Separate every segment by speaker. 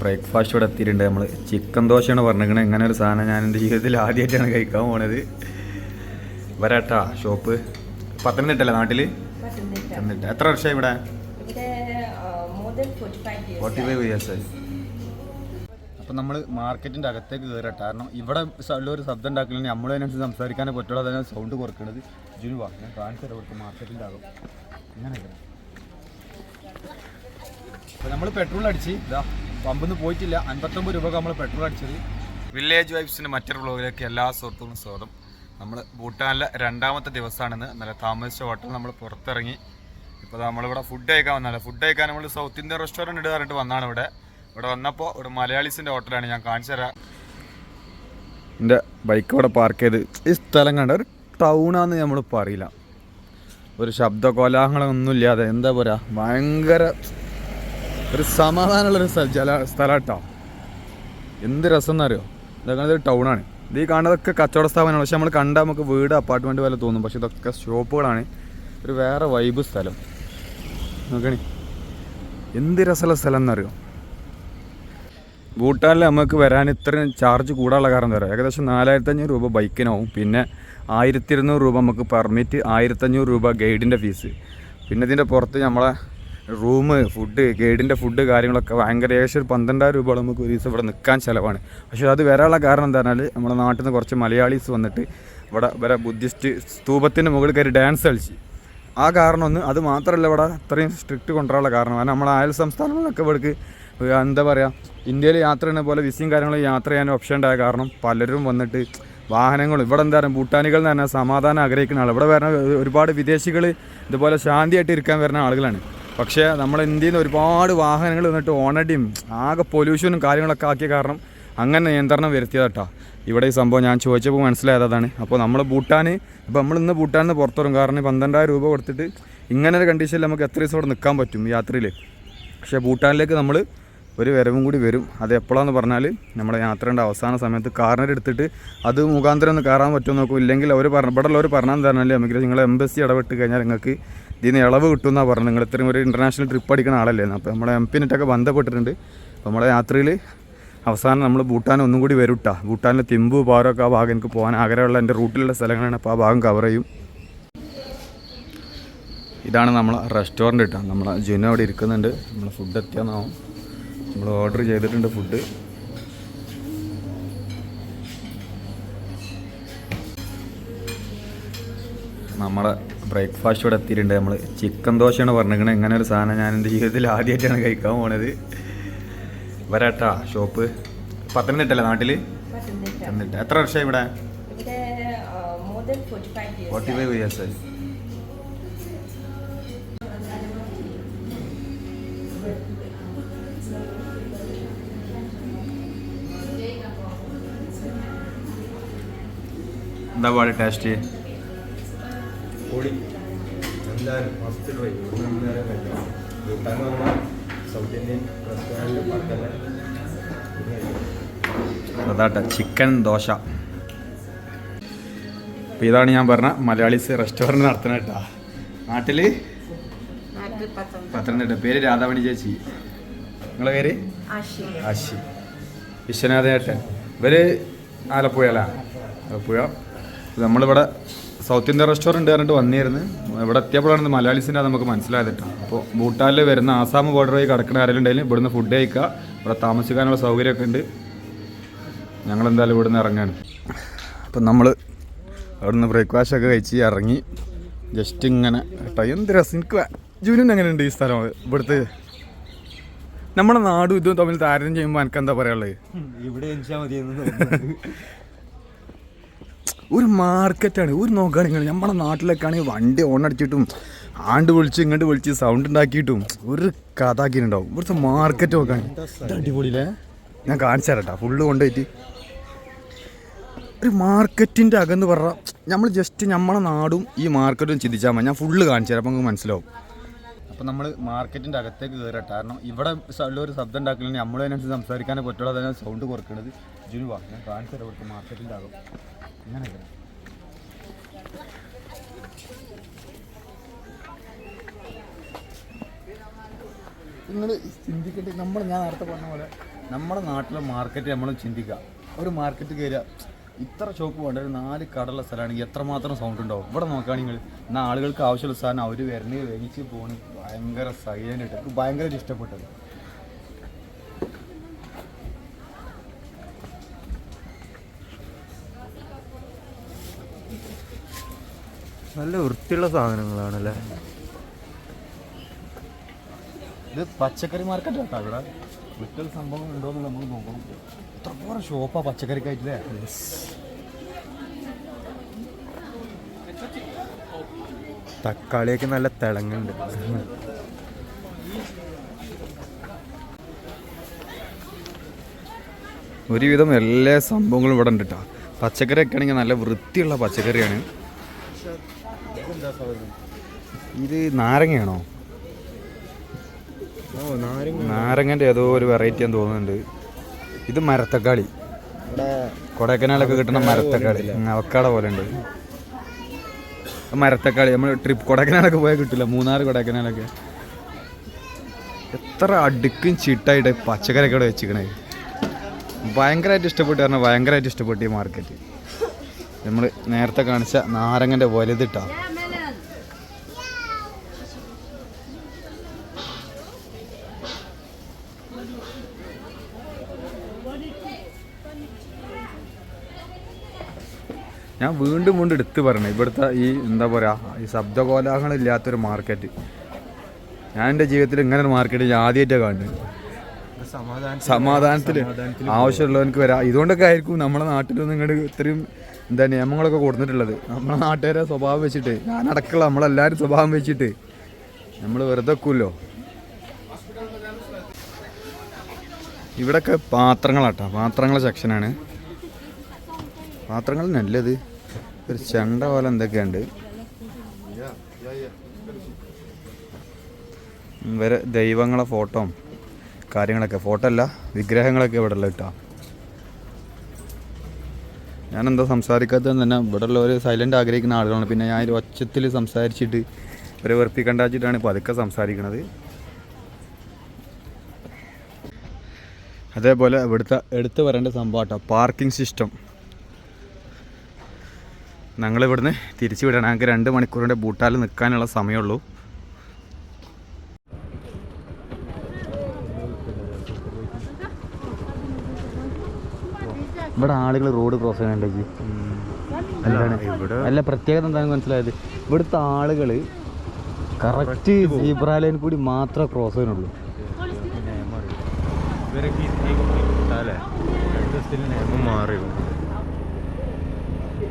Speaker 1: Breakfast ഇവിടെ എത്തിയിട്ടുണ്ട്. നമ്മൾ ചിക്കൻ ദോശയാണ് പറഞ്ഞിരിക്കണത് എങ്ങനെ ഒരു സാധനം ഞാൻ എന്റെ ജീവിതത്തിൽ ആദ്യമായിട്ടാണ് കഴിക്കാൻ പോണത്. വരാട്ടാ ഷോപ്പ് പത്തനംതിട്ടല്ലേ നാട്ടിൽ
Speaker 2: പത്തനംതിട്ട.
Speaker 1: എത്ര വർഷമായി ഇവിടെ?
Speaker 2: ഫോർട്ടി ഫൈവ് ഇയേഴ്സ്
Speaker 1: അപ്പം നമ്മൾ മാർക്കറ്റിന്റെ അകത്തേക്ക് കയറട്ടെ കാരണം ഇവിടെ ഉള്ള ഒരു ശബ്ദം ഉണ്ടാക്കില്ലെങ്കിൽ നമ്മൾ അതിനനുസരിച്ച് സംസാരിക്കാനേ പറ്റുള്ളൂ. അതാണ് സൗണ്ട് കുറക്കുന്നത് ജുനുവാ ഞാൻ കാണിച്ചു തരാം ഇവിടുത്തെ മാർക്കറ്റിന്റെ അകം. അപ്പോൾ നമ്മൾ പെട്രോൾ അടിച്ച് ഇതാ പമ്പിന്ന് പോയിട്ടില്ല. അൻപത്തൊമ്പത് രൂപ നമ്മൾ പെട്രോൾ അടിച്ചത്. വില്ലേജ് വൈബ്സിന്റെ മറ്റൊരു വ്ളോഗിലേക്ക് എല്ലാ സുഹൃത്തുക്കളും സ്വാഗതം. നമ്മൾ ഭൂട്ടാനിലെ രണ്ടാമത്തെ ദിവസമാണെന്ന്. നല്ല താമസിച്ച ഹോട്ടൽ നമ്മൾ പുറത്തിറങ്ങി. ഇപ്പോൾ നമ്മളിവിടെ ഫുഡ് കഴിക്കാൻ വന്നതാണ് ഫുഡ് കഴിക്കാൻ നമ്മൾ സൗത്ത് ഇന്ത്യൻ റെസ്റ്റോറന്റ് ഇടുക പറഞ്ഞിട്ട് വന്നാണ് ഇവിടെ. ഇവിടെ വന്നപ്പോൾ ഇവിടെ മലയാളീസിന്റെ ഹോട്ടലാണ് ഞാൻ കാണിച്ചു തരാം. എന്റെ ബൈക്ക് ഇവിടെ പാർക്ക് ചെയ്ത്. ഈ സ്ഥലം കണ്ട ഒരു ടൗണാന്ന് നമ്മൾ പറയില്ല ഒരു ശബ്ദ കോലാഹങ്ങളൊന്നും ഇല്ലാതെ എന്താ പറയുക ഭയങ്കര ഒരു സമാധാനമുള്ളൊരു ജല സ്ഥലം കേട്ടോ എന്ത് രസം എന്നറിയോ ഇതൊക്കെ ഒരു ടൗണാണ്. ഇത് ഈ കാണുന്നതൊക്കെ കച്ചവട സ്ഥാപനമാണ്. പക്ഷെ നമ്മൾ കണ്ട നമുക്ക് വീട് അപ്പാർട്ട്മെന്റ് പോലെ തോന്നും. പക്ഷെ ഇതൊക്കെ ഷോപ്പുകളാണ്. ഒരു വേറെ വൈബ് സ്ഥലം. നോക്കണേ. എന്ത് രസമുള്ള സ്ഥലം എന്നറിയോ ഭൂട്ടാനിൽ നമുക്ക് വരാൻ ഇത്രയും ചാർജ് കൂടാനുള്ള കാരണം പറയുക ഏകദേശം നാലായിരത്തി അഞ്ഞൂറ് രൂപ ബൈക്കിനാവും. പിന്നെ ആയിരത്തി ഇരുന്നൂറ് രൂപ നമുക്ക് പെർമിറ്റ് ആയിരത്തഞ്ഞൂറ് രൂപ ഗൈഡിന്റെ ഫീസ് പിന്നെ ഇതിന്റെ പുറത്ത് നമ്മളെ റൂം ഫുഡ് ഗൈഡിന്റെ ഫുഡ് കാര്യങ്ങളൊക്കെ ഭയങ്കര ഏകദേശം ഒരു പന്ത്രണ്ടായിരം രൂപ നമുക്ക് ഒരു ദിവസം ഇവിടെ നിൽക്കാൻ ചിലവാണ്. പക്ഷേ അത് വരാനുള്ള കാരണം എന്താ പറഞ്ഞാൽ നമ്മുടെ നാട്ടിൽ നിന്ന് കുറച്ച് മലയാളീസ് വന്നിട്ട് ഇവിടെ വരെ ബുദ്ധിസ്റ്റ് സ്തൂപത്തിന്റെ മുകളിൽ കയറി ഡാൻസ് കളിച്ച്. ആ കാരണം ഒന്ന് അത് മാത്രമല്ല ഇവിടെ അത്രയും സ്ട്രിക്റ്റ് കൊണ്ടുവരാനുള്ള കാരണം. കാരണം നമ്മളെ അയൽ സംസ്ഥാനങ്ങളിലൊക്കെ ഇവിടേക്ക് എന്താ പറയുക ഇന്ത്യയിൽ യാത്ര ചെയ്യുന്ന പോലെ വിസയും കാര്യങ്ങളും യാത്ര ചെയ്യാൻ ഓപ്ഷൻ ഉണ്ടായ കാരണം പലരും വന്നിട്ട് വാഹനങ്ങളും ഇവിടെ എന്താ പറയുക ഭൂട്ടാനികൾ എന്ന് പറഞ്ഞാൽ സമാധാനം ആഗ്രഹിക്കുന്ന ആൾ ഇവിടെ വരുന്ന ഒരുപാട് വിദേശികൾ ഇതുപോലെ ശാന്തിയായിട്ട് ഇരിക്കാൻ വരുന്ന ആളുകളാണ്. പക്ഷേ നമ്മൾ ഇന്ത്യയിൽ നിന്ന് ഒരുപാട് വാഹനങ്ങൾ വന്നിട്ട് ഓണടിയും ആകെ പൊല്യൂഷനും കാര്യങ്ങളൊക്കെ ആക്കിയ കാരണം അങ്ങനെ നിയന്ത്രണം വരുത്തിയതാട്ടാ. ഇവിടെ ഈ സംഭവം ഞാൻ ചോദിച്ചപ്പോൾ മനസ്സിലായതാണ് അപ്പോൾ നമ്മൾ ഭൂട്ടാൻ ഇപ്പോൾ നമ്മൾ ഇന്ന് ഭൂട്ടാനിൽ നിന്ന് കാരണം പന്ത്രണ്ടായിരം രൂപ കൊടുത്തിട്ട് ഇങ്ങനെ ഒരു കണ്ടീഷനിൽ നമുക്ക് എത്ര ദിവസം അവിടെ നിൽക്കാൻ പറ്റും യാത്രയിൽ പക്ഷേ ഭൂട്ടാനിലേക്ക് നമ്മൾ ഒരു വരവും കൂടി വരും. അത് എപ്പോഴാന്ന് പറഞ്ഞാൽ നമ്മുടെ യാത്രയുടെ അവസാന സമയത്ത് കാർണർ എടുത്തിട്ട് അത് മുഖാന്തരം ഒന്ന് കയറാൻ പറ്റുമോ നോക്കും. ഇല്ലെങ്കിൽ അവർ പറഞ്ഞ ഇവിടെ ഉള്ളവർ പറഞ്ഞാൽ തരണമല്ലേ നമുക്ക് നിങ്ങളെ എംബസി ഇടപെട്ട് കഴിഞ്ഞാൽ നിങ്ങൾക്ക് ഇതിന് ഇളവ് കിട്ടുമെന്നാണ് പറഞ്ഞത്. നിങ്ങൾ ഇത്രയും ഒരു ഇന്റർനാഷണൽ ട്രിപ്പ് അടിക്കുന്ന ആളല്ലേ? അപ്പോൾ നമ്മുടെ എം പിന്നിട്ടൊക്കെ ബന്ധപ്പെട്ടിട്ടുണ്ട്. അപ്പോൾ നമ്മുടെ യാത്രയിൽ അവസാനം നമ്മൾ ഭൂട്ടാൻ ഒന്നും കൂടി വരും കേട്ടോ ഭൂട്ടാനിലെ തിമ്പു പാറൊക്കെ ആ ഭാഗം എനിക്ക് പോകാൻ ആഗ്രഹമുള്ള എന്റെ റൂട്ടിലുള്ള സ്ഥലങ്ങളാണ് അപ്പോൾ ആ ഭാഗം കവർ ചെയ്യും. ഇതാണ് നമ്മളെ റെസ്റ്റോറന്റ് കേട്ടോ നമ്മളെ ജുന അവിടെ ഇരിക്കുന്നുണ്ട്. നമ്മൾ ഫുഡ് എത്തിയാന്നാവും. നമ്മൾ ഓർഡർ ചെയ്തിട്ടുണ്ട് ഫുഡ് നമ്മളെ ബ്രേക്ക്ഫാസ്റ്റ് ഇവിടെ എത്തിയിട്ടുണ്ട്. നമ്മൾ ചിക്കൻ ദോശയാണ് പറഞ്ഞിരിക്കണത് ഇങ്ങനെ ഒരു സാധനം ഞാൻ എന്റെ ജീവിതത്തിൽ ആദ്യമായിട്ടാണ് കഴിക്കാൻ പോണത്. വരാട്ടാ ഷോപ്പ്. പത്തനംതിട്ടല്ലേ നാട്ടിൽ
Speaker 2: പത്തനംതിട്ട.
Speaker 1: എത്ര വർഷം ഇവിടെ?
Speaker 2: ഫോർട്ടി ഫൈവ് ഇയേഴ്സ്
Speaker 1: എന്താ പാട് ടേസ്റ്റ്?
Speaker 3: നമ്മളെ സൗത്ത് ഇന്ത്യൻ റെസ്റ്റോറന്റ്
Speaker 1: അതാട്ടെ ചിക്കൻ ദോശ. അപ്പോൾ ഇതാണ് ഞാൻ പറഞ്ഞ മലയാളീസ് റെസ്റ്റോറന്റ് നടത്തണ കേട്ടാ. നാട്ടിൽ
Speaker 2: പത്തനംതിട്ട.
Speaker 1: പേര് രാധാമണി ചേച്ചി. നിങ്ങളെ പേര്?
Speaker 2: അശി
Speaker 1: ആശി. വിശ്വനാഥേട്ടൻ. ഇവർ ആലപ്പുഴ. അല്ല ആലപ്പുഴ നമ്മളിവിടെ സൗത്ത് ഇന്ത്യൻ റെസ്റ്റോറന്റ് പറഞ്ഞിട്ട് വന്നിരുന്നു. ഇവിടെ എത്തിയപ്പോഴാണ് മലയാളീസിന്റെ നമുക്ക് മനസ്സിലായതിട്ടോ അപ്പോൾ ഭൂട്ടാനിൽ വരുന്ന ആസാം ബോർഡർ വഴി കിടക്കുന്ന ആരെങ്കിലും ഉണ്ടെങ്കിൽ ഇവിടുന്ന് ഫുഡ് കഴിക്കുക. ഇവിടെ താമസിക്കാനുള്ള സൗകര്യമൊക്കെ ഉണ്ട്. ഞങ്ങൾ ഞങ്ങളെന്തായാലും ഇവിടുന്ന് ഇറങ്ങാണ്. അപ്പം നമ്മൾ അവിടുന്ന് ബ്രേക്ക്ഫാസ്റ്റ് ഒക്കെ കഴിച്ച് ഇറങ്ങി. ജസ്റ്റ് ഇങ്ങനെ കേട്ടോ. എന്ത് രസം. എനിക്ക് ജൂനിന് എങ്ങനെയുണ്ട് ഈ സ്ഥലം? ഇവിടുത്തെ നമ്മുടെ നാടും ഇതും തമ്മിൽ താരതമ്യം ചെയ്യുമ്പോൾ എനിക്ക് എന്താ പറയാനുള്ളത്
Speaker 3: ഇവിടെ ജനിച്ചാൽ മതി എന്ന് തോന്നുന്നു
Speaker 1: ഒരു മാർക്കറ്റാണ് ഒരു നോക്കുകയാണെങ്കിൽ നമ്മുടെ നാട്ടിലൊക്കെയാണെങ്കിൽ വണ്ടി ഓൺ ഓണടിച്ചിട്ടും ആണ്ട് വിളിച്ച് ഇങ്ങോട്ട് വിളിച്ച് സൗണ്ട് ഉണ്ടാക്കിയിട്ടും ഒരു കഥ ആക്കിയിട്ടുണ്ടാവും ഇവിടുത്തെ മാർക്കറ്റ് നോക്കുകയാണെങ്കിൽ അടിപൊളിയില്ലേ? ഞാൻ കാണിച്ചു തരട്ടാ ഫുള്ള് കൊണ്ടുപോയിട്ട്. ഒരു മാർക്കറ്റിന്റെ അകന്ന് പറഞ്ഞാൽ നമ്മൾ ജസ്റ്റ് നമ്മുടെ നാടും ഈ മാർക്കറ്റും ചിന്തിച്ചാൽ മതി. ഞാൻ ഫുള്ള് കാണിച്ചു തരാം അപ്പം നമുക്ക് മനസ്സിലാവും. അപ്പോൾ നമ്മൾ മാർക്കറ്റിന്റെ അകത്തേക്ക് കയറട്ടെ കാരണം ഇവിടെ ഉള്ള ഒരു ശബ്ദം ഉണ്ടാക്കലിന് നമ്മൾ അതിനനുസരിച്ച് സംസാരിക്കാനേ പറ്റുള്ളൂ. അതിനകത്ത് സൗണ്ട് കുറക്കുന്നത് ജുനുവാ ഞാൻ കാണിച്ചു തരാം ഇവിടുത്തെ മാർക്കറ്റിന്റെ അകം. നിങ്ങൾ ചിന്തിക്കട്ടെ നമ്മൾ ഞാൻ നേരത്തെ പറഞ്ഞ പോലെ നമ്മുടെ നാട്ടിലെ മാർക്കറ്റ് നമ്മൾ ചിന്തിക്കുക. ഒരു മാർക്കറ്റ് കയറുക ഇത്ര ഷോപ്പ് വേണ്ട ഒരു നാല് കടയുള്ള സ്ഥലമാണെങ്കിൽ എത്രമാത്രം സൗണ്ട് ഉണ്ടാവും? ഇവിടെ നോക്കുകയാണെങ്കിൽ എന്നാൽ ആളുകൾക്ക് ആവശ്യമുള്ള സാധനം അവർ വരണേ വേങ്ങിച്ച് പോണ് ഭയങ്കര സൈലന്റ് ആയിട്ട്. ഭയങ്കര ഇഷ്ടപ്പെട്ടത്.
Speaker 3: നല്ല വൃത്തിയുള്ള സാധനങ്ങളാണല്ലേ?
Speaker 1: ഇത് പച്ചക്കറി മാർക്കറ്റ് കേട്ടോ ഇവിടെ. വിറ്റൽ സംഭവം ഉണ്ടോയെന്ന് നമ്മൾ നോക്കണം എത്രത്തോളം ഷോപ്പാ പച്ചക്കറിക്കായിട്ടില്ലേ?
Speaker 3: തക്കാളിയൊക്കെ നല്ല തിളങ്ങുണ്ട്
Speaker 1: ഒരുവിധം എല്ലാ സംഭവങ്ങളും ഇവിടെ ഉണ്ട് കേട്ടോ പച്ചക്കറിയൊക്കെ ആണെങ്കിൽ നല്ല വൃത്തിയുള്ള പച്ചക്കറിയാണ്. ഇത് നാരങ്ങയാണോ?
Speaker 3: ഓ നാരങ്ങ.
Speaker 1: നാരങ്ങന്റെ ഏതോ ഒരു വെറൈറ്റി എന്ന് തോന്നുന്നുണ്ട്. ഇത് മരത്തക്കാളി. കൊടൈക്കനാലൊക്കെ കിട്ടുന്ന മരത്തക്കാളി. അവക്കാട പോലെ ഉണ്ട് മരത്തക്കാളി നമ്മൾ ട്രിപ്പ് കൊടൈക്കനാലൊക്കെ പോയാൽ കിട്ടില്ല മൂന്നാറ് കൊടൈക്കനാലൊക്കെ. എത്ര അടുക്കും ചിട്ടായിട്ട് പച്ചക്കറി ഇവിടെ വെച്ചിക്കണേ ഭയങ്കരമായിട്ട് ഇഷ്ടപ്പെട്ടു കാരണം ഭയങ്കരമായിട്ട് ഇഷ്ടപ്പെട്ടു ഈ മാർക്കറ്റ് നമ്മൾ നേരത്തെ കാണിച്ച നാരങ്ങന്റെ വലുതിട്ടാ. ഞാൻ വീണ്ടും വീണ്ടും എടുത്തു പറയണേ ഇവിടുത്തെ ഈ എന്താ പറയുക ഈ ശബ്ദകോലാഹലമില്ലാത്തൊരു മാർക്കറ്റ് ഞാൻ എന്റെ ജീവിതത്തിൽ ഇങ്ങനെ ഒരു മാർക്കറ്റ് ഞാൻ ആദ്യമായിട്ടാണ് കാണുന്നത്.
Speaker 3: സമാധാനം
Speaker 1: സമാധാനത്തിൽ ആവശ്യമുള്ളവർക്ക് വരാം. ഇതുകൊണ്ടൊക്കെ ആയിരിക്കും നമ്മുടെ നാട്ടിലൊന്നും ഇങ്ങോട്ട് ഇത്രയും എന്താ നിയമങ്ങളൊക്കെ കൊടുത്തിട്ടുള്ളത്. നമ്മുടെ നാട്ടുകാരെ സ്വഭാവം വെച്ചിട്ട് ഞാൻ അടക്കമുള്ള നമ്മളെല്ലാവരും സ്വഭാവം വെച്ചിട്ട് നമ്മൾ വെറുതെ വെക്കുമല്ലോ ഇവിടെയൊക്കെ പാത്രങ്ങളാട്ടോ പാത്രങ്ങളെ സെക്ഷനാണ് പാത്രങ്ങൾ നല്ലത്. ഒരു ചെണ്ട പോലെ എന്തൊക്കെയുണ്ട്? വരെ ദൈവങ്ങളെ ഫോട്ടോ കാര്യങ്ങളൊക്കെ ഫോട്ടോ അല്ല വിഗ്രഹങ്ങളൊക്കെ ഇവിടെ ഉള്ള കിട്ടാം ഞാനെന്താ സംസാരിക്കാത്തതെന്ന് തന്നെ ഇവിടെ ഒരു സൈലന്റ് ആഗ്രഹിക്കുന്ന ആളുകളാണ്. പിന്നെ ഞാൻ ഒരു ഒച്ചത്തിൽ സംസാരിച്ചിട്ട് ഒരു വെറുപ്പിക്കണ്ടാച്ചിട്ടാണ് പതുക്കെ സംസാരിക്കണത്. അതേപോലെ ഇവിടുത്തെ എടുത്തു വരേണ്ട സംഭവം പാർക്കിംഗ് സിസ്റ്റം. ഞങ്ങൾ ഇവിടുന്ന് തിരിച്ചു വിടണം ഞങ്ങൾക്ക് രണ്ട് മണിക്കൂറിന്റെ ബൂട്ടാൽ നിൽക്കാനുള്ള സമയമുള്ളൂ. ഇവിടെ ആളുകൾ റോഡ് ക്രോസ് ചെയ്യാനുണ്ടെങ്കിൽ എന്താണ്?
Speaker 3: ഇവിടെ
Speaker 1: അല്ല പ്രത്യേകത എന്താണെന്ന് മനസ്സിലായത്? ഇവിടുത്തെ ആളുകൾ കറക്റ്റ് സീബ്ര ലൈൻ കൂടി മാത്രമേ ക്രോസ് ചെയ്യുന്നുള്ളൂ
Speaker 3: മാറി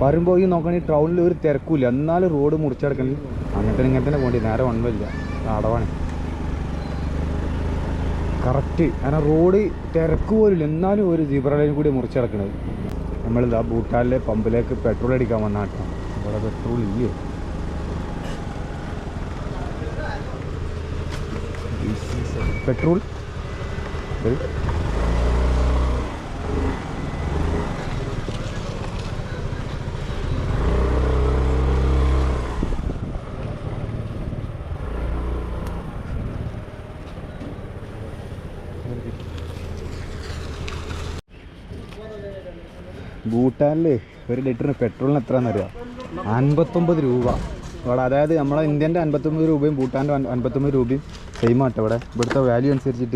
Speaker 1: പറയുമ്പോൾ ഈ നോക്കുകയാണെങ്കിൽ ടൗണിൽ ഒരു തിരക്കില്ല. എന്നാലും റോഡ് മുറിച്ചെടുക്കണി. അങ്ങനെ തന്നെ ഇങ്ങനെ തന്നെ പോണ്ടി നേരെ വണ്ണമില്ല അടവാണ്. കറക്റ്റ് കാരണം റോഡ് തിരക്ക് പോലില്ല എന്നാലും ഒരു സീബ്ര ലൈൻ കൂടി നമ്മൾ നമ്മളിതാ ബൂട്ടാലിലെ പമ്പിലേക്ക് പെട്രോൾ അടിക്കാൻ വന്ന കേട്ടോ. ഇവിടെ പെട്രോൾ ഇല്ലേ? പെട്രോൾ ഭൂട്ടാനിൽ ഒരു ലിറ്ററിന് പെട്രോളിന് എത്രയാണെന്ന് അറിയാം അൻപത്തൊമ്പത് രൂപ. ഇവിടെ അതായത് നമ്മളെ ഇന്ത്യന്റെ അൻപത്തൊമ്പത് രൂപയും ഭൂട്ടാന്റെ അൻ- അൻപത്തൊമ്പത് രൂപയും സെയിം ആട്ടോ ഇവിടെ. ഇവിടുത്തെ വാല്യൂ അനുസരിച്ചിട്ട്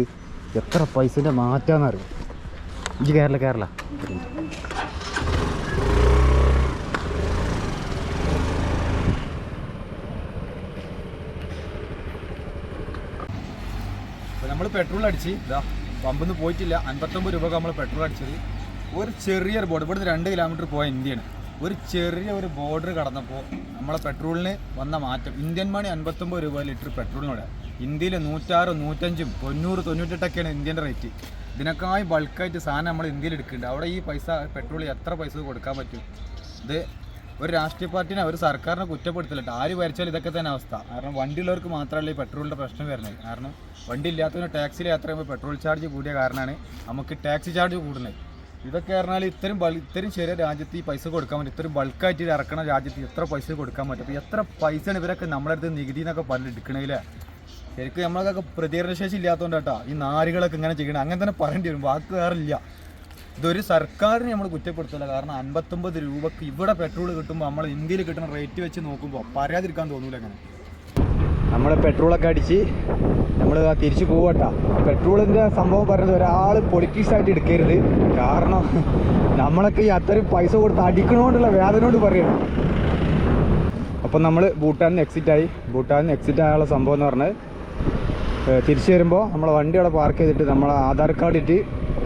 Speaker 1: എത്ര പൈസന്റെ മാറ്റാന്ന് അറിയാം ഇഞ്ചി കേരള. കേരള നമ്മൾ പെട്രോൾ അടിച്ച് ഇതാ പമ്പിൽ നിന്ന് പോയിട്ടില്ല. അൻപത്തൊമ്പത് രൂപ നമ്മൾ പെട്രോൾ അടിച്ചത്. ഒരു ചെറിയൊരു ബോർഡർ ഇവിടുന്ന് രണ്ട് കിലോമീറ്റർ പോയ ഇന്ത്യയാണ്. ഒരു ചെറിയ ഒരു ബോർഡർ കടന്നപ്പോൾ നമ്മളെ പെട്രോളിന് വന്ന മാറ്റം. ഇന്ത്യൻ മണി അൻപത്തൊമ്പത് രൂപ ലിറ്റർ പെട്രോളിനോട് ഇന്ത്യയിൽ നൂറ്റാറ് നൂറ്റഞ്ചും തൊണ്ണൂറ് തൊണ്ണൂറ്റെട്ടൊക്കെയാണ് ഇന്ത്യന്റെ റേറ്റ് ഇതിനേക്കായി ബൾക്കായിട്ട് സാധനം നമ്മൾ ഇന്ത്യയിൽ എടുക്കുന്നുണ്ട്. അവിടെ ഈ പൈസ പെട്രോൾ എത്ര പൈസ കൊടുക്കാൻ പറ്റും? ഇത് ഒരു രാഷ്ട്രീയ പാർട്ടിനെ ഒരു സർക്കാരിനെ കുറ്റപ്പെടുത്തില്ല ആര് വരച്ചാലും ഇതൊക്കെ തന്നെ അവസ്ഥ. കാരണം വണ്ടിയുള്ളവർക്ക് മാത്രമല്ല ഈ പെട്രോളിന്റെ പ്രശ്നം വരുന്നത്. കാരണം വണ്ടി ഇല്ലാത്തവന് ടാക്സിയിൽ യാത്ര ചെയ്യുമ്പോൾ പെട്രോൾ ചാർജ് കൂടിയ കാരണമാണ് നമുക്ക് ടാക്സി ചാർജ് കൂടുന്നത്. ഇതൊക്കെ പറഞ്ഞാൽ ഇത്രയും ഇത്രയും ചെറിയ രാജ്യത്ത് ഈ പൈസ കൊടുക്കാൻ പറ്റും. ഇത്രയും ബൾക്കായിട്ട് ഇറക്കണ രാജ്യത്ത് എത്ര പൈസ കൊടുക്കാൻ പറ്റും? അപ്പോൾ എത്ര പൈസയാണ് ഇവരൊക്കെ നമ്മുടെ അടുത്ത് നികുതി എന്നൊക്കെ പറഞ്ഞ് എടുക്കണേലേ? ശരിക്കും നമ്മളൊക്കെ പ്രതികരണശേഷി കേട്ടോ ഈ നാരുകളൊക്കെ ഇങ്ങനെ ചെയ്യണം. അങ്ങനെ തന്നെ പറയേണ്ടി വരും. വാക്ക് വേറില്ല ഇതൊരു സർക്കാരിനെ നമ്മൾ കുറ്റപ്പെടുത്തില്ല കാരണം അൻപത്തൊമ്പത് രൂപക്ക് ഇവിടെ പെട്രോൾ കിട്ടുമ്പോൾ നമ്മൾ ഇന്ത്യയിൽ കിട്ടുന്ന റേറ്റ് വെച്ച് നോക്കുമ്പോൾ പറയാതിരിക്കാൻ തോന്നൂല അങ്ങനെ. നമ്മൾ പെട്രോളൊക്കെ അടിച്ച് നമ്മൾ തിരിച്ചു പോവട്ടാ. പെട്രോളിന്റെ സംഭവം പറഞ്ഞത് ഒരാൾ പൊളിറ്റിക്സ് ആയിട്ട് എടുക്കരുത്. കാരണം നമ്മളൊക്കെ ഈ അത്രയും പൈസ കൊടുത്ത് അടിക്കണോണ്ടുള്ള വേദനയോട് പറയണം. അപ്പം നമ്മൾ ഭൂട്ടാനിൽ എക്സിറ്റ് ആയി. ഭൂട്ടാനിൽ എക്സിറ്റ് ആയുള്ള സംഭവം എന്ന് പറഞ്ഞത് തിരിച്ചു വരുമ്പോൾ നമ്മളെ വണ്ടി അവിടെ പാർക്ക് ചെയ്തിട്ട് നമ്മളെ ആധാർ കാർഡ് ഇട്ട്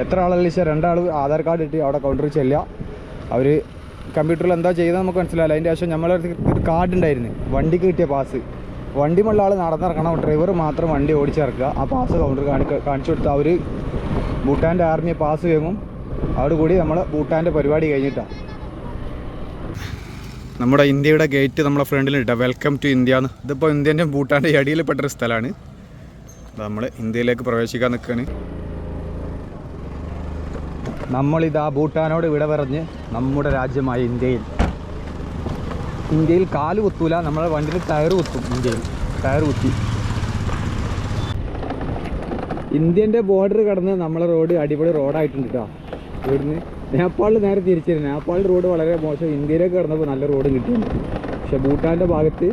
Speaker 1: എത്ര ആളല്ല വെച്ചാൽ രണ്ടാൾ ആധാർ കാർഡ് ഇട്ട് അവിടെ കൗണ്ടറിൽ ചെല്ലുക. അവർ കമ്പ്യൂട്ടറിൽ എന്താ ചെയ്തത് നമുക്ക് മനസ്സിലാവില്ല അതിന്റെ ആവശ്യം നമ്മളെ കാർഡ് ഉണ്ടായിരുന്നു. വണ്ടിക്ക് കിട്ടിയ പാസ് വണ്ടിമുള്ള ആൾ നടന്നിറക്കണം ഡ്രൈവർ മാത്രം വണ്ടി ഓടിച്ചിറക്കുക. ആ പാസ് കൗണ്ടർ കാണിച്ചു കൊടുത്ത് അവർ ഭൂട്ടാന്റെ ആർമിയെ പാസ് വാങ്ങും അതോടുകൂടി നമ്മൾ ഭൂട്ടാന്റെ പരിപാടി കഴിഞ്ഞിട്ടാണ് നമ്മുടെ ഇന്ത്യയുടെ ഗേറ്റ് നമ്മളെ ഫ്രണ്ടിൽ വെൽക്കം ടു ഇന്ത്യ എന്ന്. ഇതിപ്പോൾ ഇന്ത്യന്റെ ഭൂട്ടാന്റെ അടിയിൽ പെട്ടൊരു സ്ഥലമാണ് നമ്മൾ ഇന്ത്യയിലേക്ക് പ്രവേശിക്കാൻ നിൽക്കുകയാണ് നമ്മളിതാ ഭൂട്ടാനോട് വിട പറഞ്ഞ് നമ്മുടെ രാജ്യമായ ഇന്ത്യയിൽ. ഇന്ത്യയിൽ കാൽ കുത്തൂല നമ്മളെ വണ്ടിയിൽ ടയർ കുത്തും ഇന്ത്യയിൽ. ടയർ കുത്തി. ഇന്ത്യന്റെ ബോർഡർ കടന്ന് നമ്മളെ റോഡ് അടിപൊളി റോഡായിട്ടുണ്ട് കേട്ടോ ഇവിടുന്ന് നേപ്പാളിൽ നേരെ തിരിച്ചിരുന്നു നേപ്പാളിൽ റോഡ് വളരെ മോശം. ഇന്ത്യയിലേക്ക് കടന്നപ്പോൾ നല്ല റോഡ് കിട്ടിയിട്ടുണ്ട്. പക്ഷെ ഭൂട്ടാന്റെ ഭാഗത്ത്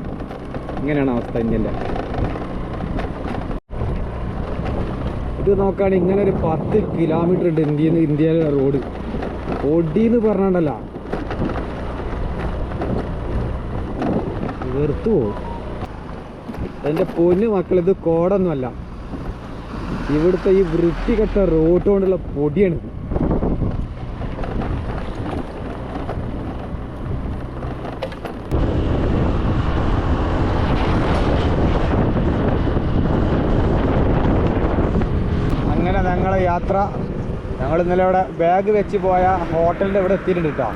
Speaker 1: ഇങ്ങനെയാണ് അവസ്ഥ ഇന്ത്യന്റെ ഇത് നോക്കുകയാണെങ്കിൽ ഇങ്ങനെ ഒരു പത്ത് കിലോമീറ്റർ ഉണ്ട് ഇന്ത്യയിൽ നിന്ന് ഇന്ത്യയിലെ റോഡ് ഒടിന്ന് പറഞ്ഞാണ്ടല്ല വെറുത്തു പോകും എന്റെ പൊന്ന് മക്കൾ ഇത് കോടൊന്നുമല്ല. ഇവിടുത്തെ ഈ വൃത്തികെട്ട റോഡ് കൊണ്ടുള്ള അങ്ങനെ ഞങ്ങളെ യാത്ര. ഞങ്ങൾ ഇന്നലെ ഇവിടെ ബാഗ് വെച്ച് പോയ ഹോട്ടലിന്റെ ഇവിടെ എത്തിയിട്ടുണ്ട് കേട്ടോ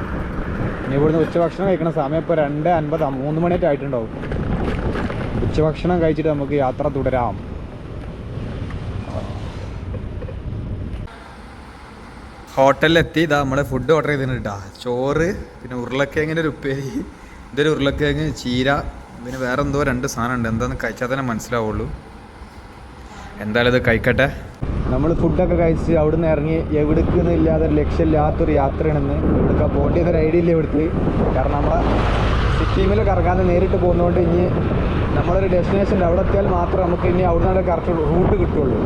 Speaker 1: ഇവിടുന്ന് ഉച്ചഭക്ഷണം കഴിക്കണ സമയം ഇപ്പോൾ രണ്ട് അൻപത് മൂന്ന് മണിയായിട്ട് ആയിട്ടുണ്ടാവും. ഉച്ചഭക്ഷണം കഴിച്ചിട്ട് നമുക്ക് യാത്ര തുടരാം. ഹോട്ടലിലെത്തി ഇതാ നമ്മൾ ഫുഡ് ഓർഡർ ചെയ്തിട്ടുണ്ട് കേട്ടോ ചോറ് പിന്നെ ഉരുളക്കിഴങ്ങിന്റെ ഒരു ഉപ്പേരി ഇതൊരു ഉരുളക്കിഴങ്ങ് ചീര പിന്നെ വേറെ എന്തോ രണ്ട് സാധനം ഉണ്ട് എന്താണെന്ന് കഴിച്ചാൽ തന്നെ മനസ്സിലാവുള്ളൂ. എന്തായാലും ഇത് കഴിക്കട്ടെ. നമ്മൾ ഫുഡൊക്കെ കഴിച്ച് അവിടുന്ന് ഇറങ്ങി എവിടേക്കെന്നില്ലാതെ ഒരു ലക്ഷ്യമില്ലാത്തൊരു യാത്രയാണെന്ന് ഇവിടേക്ക് പോകേണ്ടി ഒരു ഐഡിയ ഇല്ല ഇവിടുത്തെ? കാരണം നമ്മളെ സിക്കിമിൽ കറങ്ങാതെ നേരിട്ട് പോകുന്നതുകൊണ്ട് ഇനി നമ്മളൊരു ഡെസ്റ്റിനേഷൻ അവിടെ എത്തിയാൽ മാത്രം നമുക്ക് ഇനി അവിടെ നിന്ന് കറക്റ്റ് റൂട്ട് കിട്ടുള്ളൂ.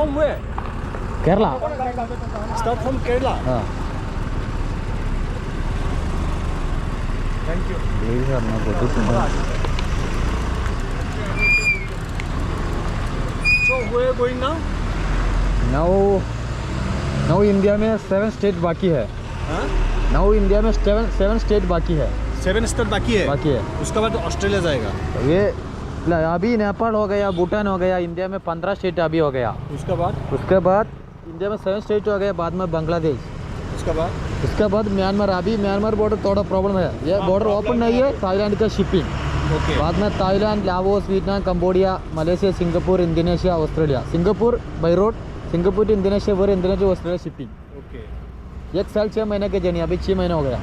Speaker 4: from where?
Speaker 1: Kerala.
Speaker 4: Start from Kerala.
Speaker 1: Ah.
Speaker 4: Thank you. Ladies are not So where going now?
Speaker 1: Now, now India में seven state बाकी है.
Speaker 4: हाँ?
Speaker 1: Now India में seven seven state बाकी है.
Speaker 4: सेवन स्टेट बाकी है
Speaker 1: बाकी है
Speaker 4: उसके बाद ऑस्ट्रेलिया जाएगा
Speaker 1: तो ये अभी नेपाल हो गया भूटान हो गया इंडिया में पंद्रह स्टेट अभी हो गया।
Speaker 4: उसके बाद?
Speaker 1: उसके बाद इंडिया में सेवन स्टेट हो गया बाद में बांग्लादेश।
Speaker 4: उसके बाद?
Speaker 1: उसके बाद म्यांमार अभी म्यांमार बॉर्डर थोड़ा प्रॉब्लम है। ये
Speaker 4: हाँ,
Speaker 1: बॉर्डर ओपन नहीं है। थाईलैंड का शिपिंग
Speaker 4: ओके
Speaker 1: बाद में Thailand Laos Vietnam Cambodia Malaysia Singapore Indonesia Australia Singapore by road Singapore to Indonesia फिर इंडोनेशिया ऑस्ट्रेलिया शिपिंग
Speaker 4: ओके
Speaker 1: एक साल छः महीने के जर्नी अभी छः महीने हो गया।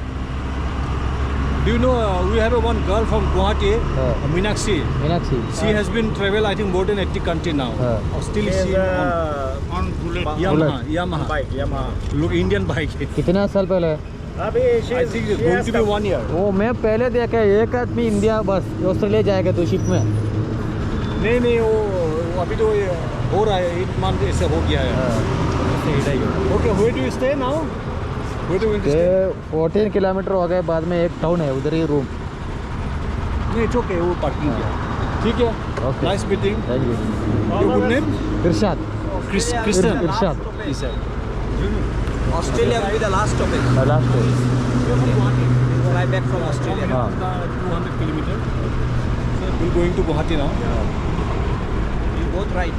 Speaker 4: Do you know uh, we have a one girl from Guwahati,
Speaker 1: हाँ।
Speaker 4: uh, Meenakshi.
Speaker 1: Meenakshi
Speaker 4: She uh, has been travel I think more than 80 country now.
Speaker 1: हाँ।
Speaker 4: Or still she on,
Speaker 5: on bullet
Speaker 4: Yamaha, bullet. Yamaha.
Speaker 5: bike Yamaha.
Speaker 4: Look Indian bike.
Speaker 1: कितना साल पहले
Speaker 5: अभी she
Speaker 4: I think it's going to be
Speaker 1: वो मैं पहले देखा एक आदमी इंडिया बस ऑस्ट्रेलिया जाएगा तो शिप में
Speaker 4: नहीं नहीं वो अभी तो हो रहा है एट मंथ ऐसे हो गया है okay where do you stay now
Speaker 1: fourteen kilometre हो गए बाद में एक टाउन है उधर ही रूम
Speaker 4: नहीं चौके वो पार्किंग किया। हाँ। ठीक है?
Speaker 1: Okay
Speaker 4: nice meeting
Speaker 1: thank you
Speaker 4: your good name
Speaker 1: Irshad
Speaker 4: Kristen
Speaker 1: Irshad
Speaker 5: Australia will be the last stoppage the
Speaker 1: last
Speaker 5: stoppage fly back from Australia
Speaker 1: हाँ.
Speaker 4: 200 kilometre so we going to
Speaker 5: Guwahati now you
Speaker 4: both right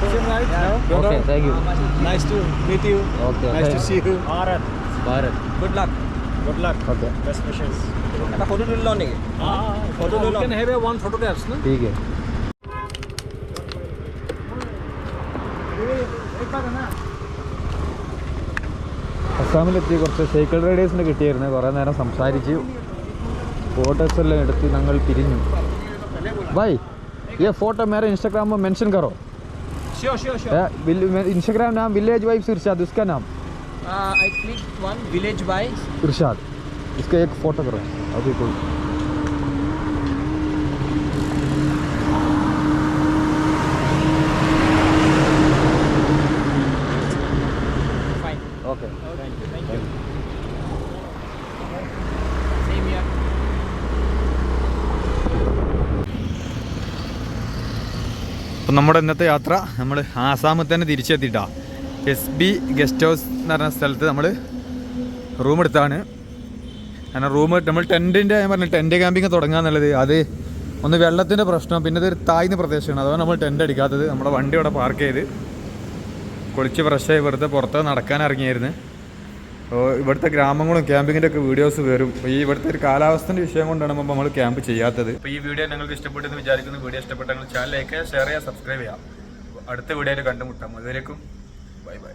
Speaker 1: Okay, thank you.
Speaker 4: Nice to meet you.
Speaker 1: Okay.
Speaker 4: Nice to see you.
Speaker 5: Bharat.
Speaker 1: Bharat.
Speaker 5: Good luck.
Speaker 4: Good luck.
Speaker 1: Okay.
Speaker 5: Best wishes. একটা photo তুলে লও নাকি photo
Speaker 4: তুলে
Speaker 5: লও
Speaker 4: can have a one photographs না
Speaker 1: ঠিক അസാമിൽ അസ്സാമിലെത്തി കുറച്ച് cycle റൈഡേഴ്സിന് കിട്ടിയിരുന്നു കുറേ നേരം സംസാരിച്ച് ഫോട്ടോസ് എല്ലാം എടുത്ത് ഞങ്ങൾ പിരിഞ്ഞു ബൈ ഈ ഫോട്ടോ മേരെ ഇൻസ്റ്റാഗ്രാമിൽ മെൻഷൻ കറോ
Speaker 5: Sure, sure, sure.
Speaker 1: Will- Instagram नाम विलेज वाइफ इरशाद उसका नाम
Speaker 5: Uh, I one one village by
Speaker 1: Irshad इसका एक फ़ोटो करो अभी कोई അപ്പം നമ്മുടെ ഇന്നത്തെ യാത്ര നമ്മൾ ആസാമിൽ തന്നെ തിരിച്ചെത്തിയിട്ടാ. എസ് ബി ഗസ്റ്റ് ഹൗസ് എന്ന് പറഞ്ഞ സ്ഥലത്ത് നമ്മൾ റൂം എടുത്താണ്. കാരണം റൂം നമ്മൾ ടെന്റിന്റെ ഞാൻ പറഞ്ഞു ടെന്റ് ക്യാമ്പിങ് തുടങ്ങാന്നുള്ളത് അത് ഒന്ന് വെള്ളത്തിന്റെ പ്രശ്നം പിന്നെ ഇതൊരു താഴ്ന്ന പ്രദേശമാണ്. അതാണ് നമ്മൾ ടെന്റ് അടിക്കാത്തത് നമ്മുടെ വണ്ടി അവിടെ പാർക്ക് ചെയ്ത് കുളിച്ച് ഫ്രഷായി വെറുതെ പുറത്ത് നടക്കാൻ ഇറങ്ങിയായിരുന്നു. ഇവിടുത്തെ ഗ്രാമങ്ങളും ക്യാമ്പിങ്ങിന്റെ ഒക്കെ വീഡിയോസ് വരും. ഈ ഇവിടുത്തെ ഒരു കാലാവസ്ഥന്റെ വിഷയം കൊണ്ടാണ് നമ്മൾ ക്യാമ്പ് ചെയ്യാത്തത്. അപ്പോൾ ഈ വീഡിയോ നിങ്ങൾക്ക് ഇഷ്ടപ്പെട്ടെന്ന് വിചാരിക്കുന്നു. വീഡിയോ ഇഷ്ടപ്പെട്ടെങ്കിൽ ചാനൽ ലൈക്ക് ഷെയർ ചെയ്യുക സബ്സ്ക്രൈബ് ചെയ്യാം അടുത്ത വീഡിയോയിൽ കണ്ടുമുട്ടാം. അതുവരേക്കും ബൈ ബൈ